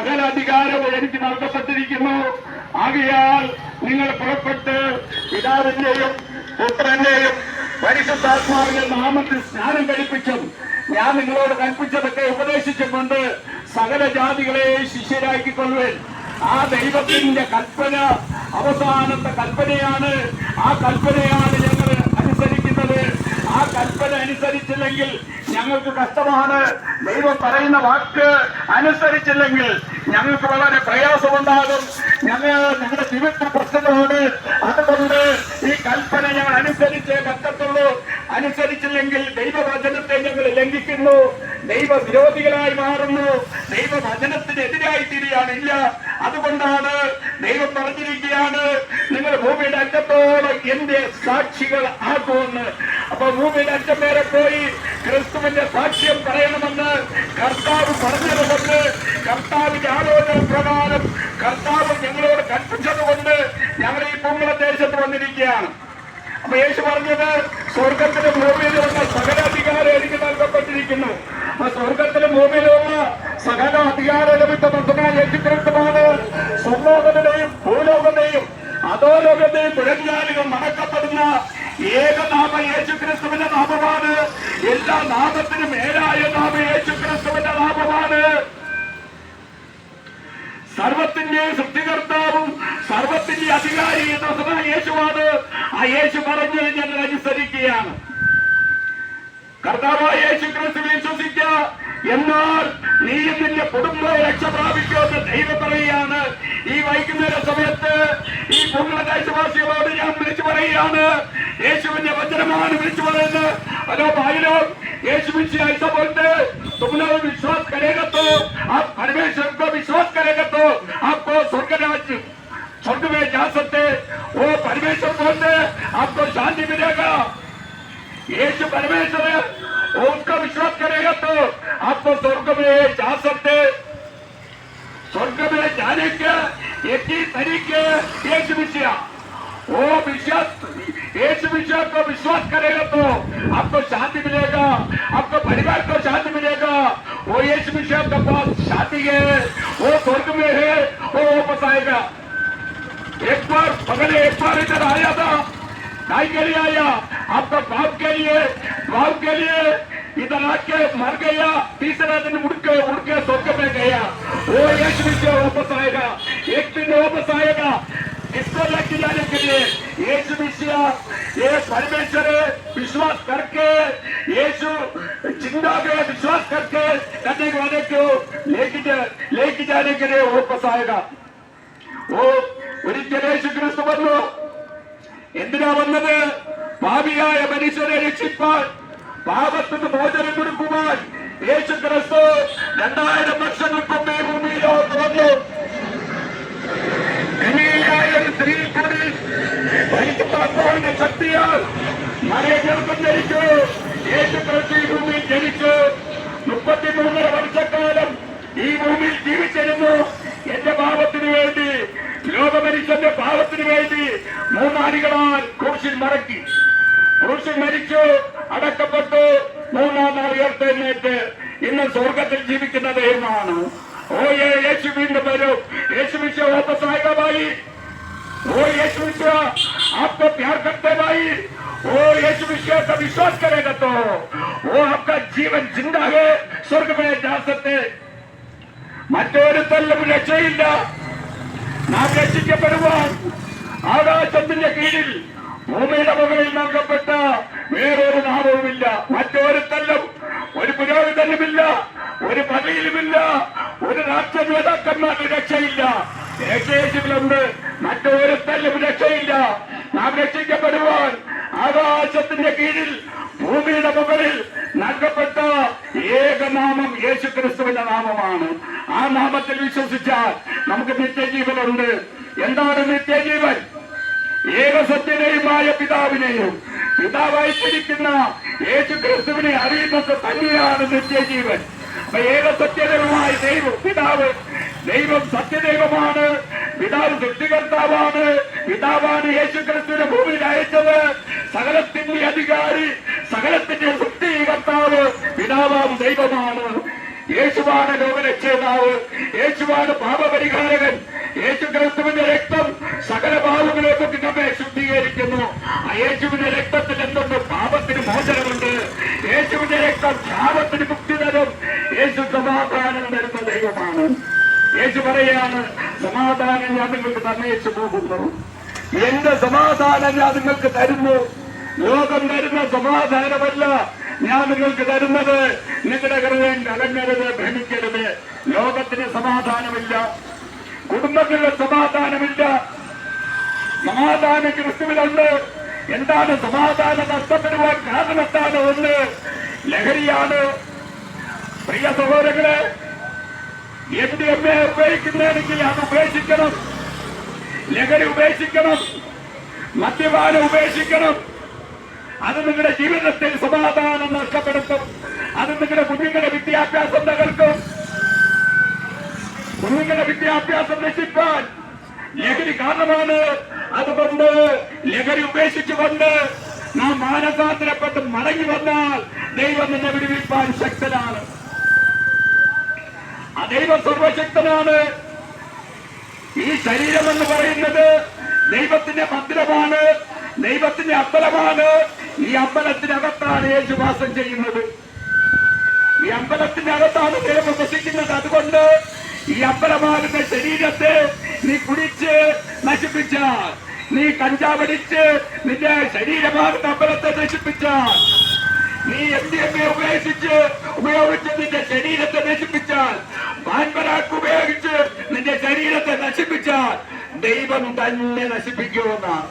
സകല അധികാരവും എനിക്ക് നൽകപ്പെട്ടിരിക്കുന്നു. ആകയാൽ നിങ്ങൾ പുറപ്പെട്ട് പിതാവിന്റെയും പുത്രന്റെയും പരിശുദ്ധാത്മാവിന്റെ നാമത്തിൽ സ്നാനം കഴിപ്പിച്ചും ഞാൻ നിങ്ങളോട് കൽപ്പിച്ചതൊക്കെ ഉപദേശിച്ചുകൊണ്ട് സകല ജാതികളെ ശിഷ്യരാക്കിക്കൊള്ളുവേൻ. ആ ദൈവത്തിന്റെ കൽപ്പന അവസാനത്തെ കൽപ്പനയാണ്. ആ കൽപ്പനയാണ് ഞങ്ങൾ അനുസരിക്കുന്നത്. ആ കൽപ്പന അനുസരിച്ചില്ലെങ്കിൽ ഞങ്ങൾക്ക് കഷ്ടമാണ്. ദൈവം പറയുന്ന വാക്ക് അനുസരിച്ചില്ലെങ്കിൽ ഞങ്ങൾക്ക് വളരെ പ്രയാസമുണ്ടാകും. ഞങ്ങൾ ഞങ്ങളുടെ ജീവിത പ്രശ്നമാണ് അതുകൊണ്ട് ഈ കൽപ്പന ഞങ്ങൾ അനുസരിച്ചേ പറ്റത്തുള്ളൂ. അനുസരിച്ചില്ലെങ്കിൽ ദൈവവചനത്തെ ഞങ്ങൾ ലംഘിക്കുന്നു. ദൈവ വിരോധികളായി മാറുന്നു. ദൈവവചനത്തിനെതിരായി തീരുകയാണില്ല അതുകൊണ്ടാണ് ദൈവം പറഞ്ഞിരിക്കുകയാണ് നിങ്ങൾ ഭൂമിയുടെ അറ്റത്തോളം എന്റെ സാക്ഷികൾ ആക്കുമെന്ന് അപ്പൊ ഭൂമിയുടെ അറ്റം പേരെ പോയി ക്രിസ്തുവിന്റെ സാക്ഷ്യം പറയണമെന്ന് കർത്താവ് പറഞ്ഞതുകൊണ്ട് കർത്താവിന്റെ ആലോചന പ്രകാരം കർത്താവ് ഞങ്ങളോട് കൽപ്പിച്ചതുകൊണ്ട് ഞങ്ങൾ ഈ കുമ്പള ദേശത്ത് വന്നിരിക്കുകയാണ്. അപ്പൊ യേശു പറഞ്ഞത് സ്വർഗത്തിന്റെ ഭൂമിയിൽ സകല അധികാരം എനിക്ക് നൽകപ്പെട്ടിരിക്കുന്നു. സ്വർഗത്തിലും ഭൂമിയിലുമുള്ള സകല അധികാര ലഭിച്ച ബന്ധമായ യേശുക്രിസ്തുമാണ് സ്വർലോകത്തിന്റെയും ഭൂലോകത്തെയും അധോലോകത്തെയും പുഴഞ്ഞാലുകൾ മടക്കപ്പെടുന്ന ഏകനാമ യേശുക്രിസ്തുവിന്റെ നാമമാണ്. എല്ലാ നാമത്തിനും മേലായ നാമ യേശുക്രിസ്തുവിന്റെ നാമമാണ്. സർവത്തിന്റെ സൃഷ്ടികർത്താവും സർവത്തിന്റെ അധികാരി എന്ന യേശുവാണ്. ആ യേശു പറഞ്ഞത് ഞങ്ങൾ അനുസരിക്കുകയാണ്. കർത്താവായ യേശു ക്രിസ്തു വിശ്വസിക്ക എന്നാൽ നീയും നിന്റെ കുടുംബവും രക്ഷ പ്രാപിക്കുമെന്ന് ദൈവം പറയുകയാണ് ഈ വൈകുന്നേര സമയത്ത് ഈ കുടുംബദേശവാസികളോട് ഞാൻ വിളിച്ചു പറയുകയാണ് യേശുവിന്റെ വചനമാണ് വിളിച്ചു പറയുന്നത് ഹലോ ഭായിലോ यीशु मसीह ऐसा बोलते हैं, तुम लोग विश्वास करेगा तो आप परमेश्वर को विश्वास करेगा तो आपको स्वर्ग राज्य स्वर्ग में जा सकते वो परमेश्वर बोलते हैं, आपको शांति मिलेगा यीशु परमेश्वर है वो उसका विश्वास करेगा तो आपको स्वर्ग में जा सकते। स्वर्ग में जाने के एक ही तरीके यीशु मसीह वो विश्वास यीशु मसीह को विश्वास करेगा तो आपको शांति मिलेगा, आपको परिवार को शांति मिलेगा। वो यीशु विषय का पास शांति है, वो स्वर्ग में है, वो वापस आएगा। एक बार पहले एक बार इधर आया था नहीं के लिए आया। आपका बाप के लिए, बाप के लिए। इधर आके मर गया, तीसरा दिन उड़ के उड़ के धोखे में गया। वो एक दिन जो वापस आएगा, एक दिन वापस आएगा। इसको लेके जाने के लिए यीशु मिशिया ये परमेश्वर विश्वास करके, यीशु ज़िंदा के विश्वास करके करने वाले को लेके जा, लेके जाने के लिए वापस आएगा। वो रीति यीशु क्रिस्त बदलो എന്തിനാ വന്നത്? പാപിയായ മനുഷ്യരെ രക്ഷിപ്പാൻ പാപത്തിന് മോചനം കൊടുക്കുവാൻ യേശു ക്രിസ്തു രണ്ടായിരം വർഷങ്ങൾക്ക് മുമ്പേ ഭൂമിയിലോട്ട് വന്നു. കന്യകയായ സ്ത്രീ കൂടി പരിശുദ്ധാത്മാവിന്റെ ശക്തിയാൽ മറിയകൾക്കും ധരിച്ചു. യേശു ക്രിസ്തു ഈ ഭൂമിയിൽ ജനിച്ചു മുപ്പത്തിമൂന്നര വർഷക്കാലം ഈ ഭൂമിയിൽ ജീവിച്ചിരുന്നു എന്റെ പാപത്തിന് വേണ്ടി മരിച്ചന്റെ പാപത്തിന് വേണ്ടി മൂന്നാലികളാൽ ക്രൂശിൽ മടക്കി. ക്രൂശിൽ മരിച്ചു അടക്കപ്പെട്ടു. മൂന്നാം നാൾ ഉയർത്തെഴുന്നേറ്റ് ഇന്ന് സ്വർഗത്തിൽ ജീവിക്കുന്ന ദൈവമാണ്. ഓ യേശു വീണ്ടും വരും. യേശു വിശ്വ ഓപ്പസായികമായി ओ यीशु विश्व आपको प्यार करते भाई ओ यीशु विश्व का विश्वास करेगा तो वो മറ്റൊരു തല്ലും രക്ഷയില്ല. നാം രക്ഷിക്കപ്പെടുവാൻ ആകാശത്തിന്റെ കീഴിൽ ഭൂമിയുടെ മുകളിൽ നൽകപ്പെട്ട വേറൊരു നാമവുമില്ല. മറ്റൊരു തല്ലും ഒരു പുരോഹിതനുമില്ല ഒരു പതിയിലുമില്ല ഒരു രാഷ്ട്ര നേതാക്കന്മാർക്ക് രക്ഷയില്ല. രക്ഷയിലുണ്ട് മറ്റൊരു തല്ലും രക്ഷയില്ല. നാം രക്ഷിക്കപ്പെടുവാൻ ആകാശത്തിന്റെ കീഴിൽ ഭൂമിയുടെ മുകളിൽ നൽകപ്പെട്ട ഏകനാമം യേശു ക്രിസ്തുവിന്റെ നാമമാണ്. ആ നാമത്തിൽ വിശ്വസിച്ചാൽ നമുക്ക് നിത്യജീവനുണ്ട്. എന്താണ് നിത്യജീവൻ? ഏകസത്യനെയുമായ പിതാവിനെയും. പിതാവായിട്ടിരിക്കുന്ന യേശു ക്രിസ്തുവിനെ അറിയുന്നത് തന്നെയാണ് നിത്യജീവൻ. അപ്പൊ ഏകസത്യദൈവമായ ദൈവം പിതാവ്. ദൈവം സത്യദൈവമാണ്. പിതാവ് സൃഷ്ടികർത്താവാണ്. പിതാവാണ് യേശു ക്രിസ്തുവിനെ ഭൂമിയിൽ അയച്ചത്. സകലത്തിന്റെ അധികാരി സകലത്തിന്റെ സൃഷ്ടികർത്താവ് പിതാവാം ദൈവമാണ്. യേശുവാണ് ലോകരക്ഷേതാവ് യേശുവാണ് പാപപരിഹാരകൻ. യേശു ക്രിസ്തുവിന്റെ രക്തം സകല പാപങ്ങളെയൊക്കെ നമ്മെ ശുദ്ധീകരിക്കുന്നു. ആ യേശുവിന്റെ രക്തത്തിൽ എന്തൊന്ന് പാപത്തിന് മോചനമുണ്ട്. യേശുവിന്റെ രക്തം ശാപത്തിന് മുക്തി തരും. യേശു സമാധാനം തരുന്ന ദൈവമാണ്. യേശു പറയാണ് സമാധാനം ഞാൻ നിങ്ങൾക്ക് തന്നേച്ചു പോകുന്നു. എന്റെ സമാധാനം ഞാൻ നിങ്ങൾക്ക് തരുന്നു? ലോകം തരുന്ന സമാധാനമല്ല ഞാൻ നിങ്ങൾക്ക് തരുന്നത്. നിങ്ങളുടെ ഹൃദയം കലങ്ങരുത് ഭ്രമിക്കരുത്. ലോകത്തിന് സമാധാനമില്ല. കുടുംബത്തിലെ സമാധാനമില്ല. സമാധാനം ക്രിസ്തുവിലുണ്ട്. എന്താണ് സമാധാനം നഷ്ടപ്പെടുവാൻ കാരണത്താണ് ഒന്ന്? ലഹരിയാണ്. പ്രിയ സഹോദരങ്ങളെ എം ഡി എം എ ഉപയോഗിക്കുന്നതാണെങ്കിൽ അത് ഉപേക്ഷിക്കണം. ലഹരി ഉപേക്ഷിക്കണം. മദ്യപാനം ഉപേക്ഷിക്കണം. അത് നിങ്ങളുടെ ജീവിതത്തിൽ സമാധാനം നഷ്ടപ്പെടുത്തും. അത് നിങ്ങളുടെ കുഞ്ഞുങ്ങളുടെ വിദ്യാഭ്യാസം തകർക്കും. കുഞ്ഞുങ്ങളുടെ വിദ്യാഭ്യാസം നശിപ്പാൻ ലഹരി കാരണമാണ്. അതുകൊണ്ട് ലഹരി ഉപേക്ഷിച്ചുകൊണ്ട് നാം മാനസാന്തരപ്പെട്ട് മടങ്ങി വന്നാൽ ദൈവം നിന്നെ വിടുവിപ്പാൻ ശക്തനാണ്. ആ ദൈവം സർവശക്തനാണ്. ഈ ശരീരം എന്ന് പറയുന്നത് ദൈവത്തിന്റെ മന്ദിരമാണ്. ദൈവത്തിന്റെ അമ്പലമാണ്. ഈ അമ്പലത്തിനകത്താണ് യേശു വാസം ചെയ്യുന്നത്. ഈ അമ്പലത്തിന്റെ അകത്താണ് ദൈവം വസിക്കുന്നത് അതുകൊണ്ട് ഈ അമ്പലമാകുന്ന ശരീരത്തെ നീ കുടിച്ച് നശിപ്പിച്ചാൽ നീ കഞ്ചാവടിച്ച് നിന്റെ ശരീരമാകുന്ന അമ്പലത്തെ നശിപ്പിച്ചാൽ നീ എം ഡി എം എ ഉപയോഗിച്ച് ഉപയോഗിച്ച് നിന്റെ ശരീരത്തെ നശിപ്പിച്ചാൽ പാൻപരാക്ക് ഉപയോഗിച്ച് നിന്റെ ശരീരത്തെ നശിപ്പിച്ചാൽ ദൈവം തന്നെ നശിപ്പിക്കുമെന്നാണ്.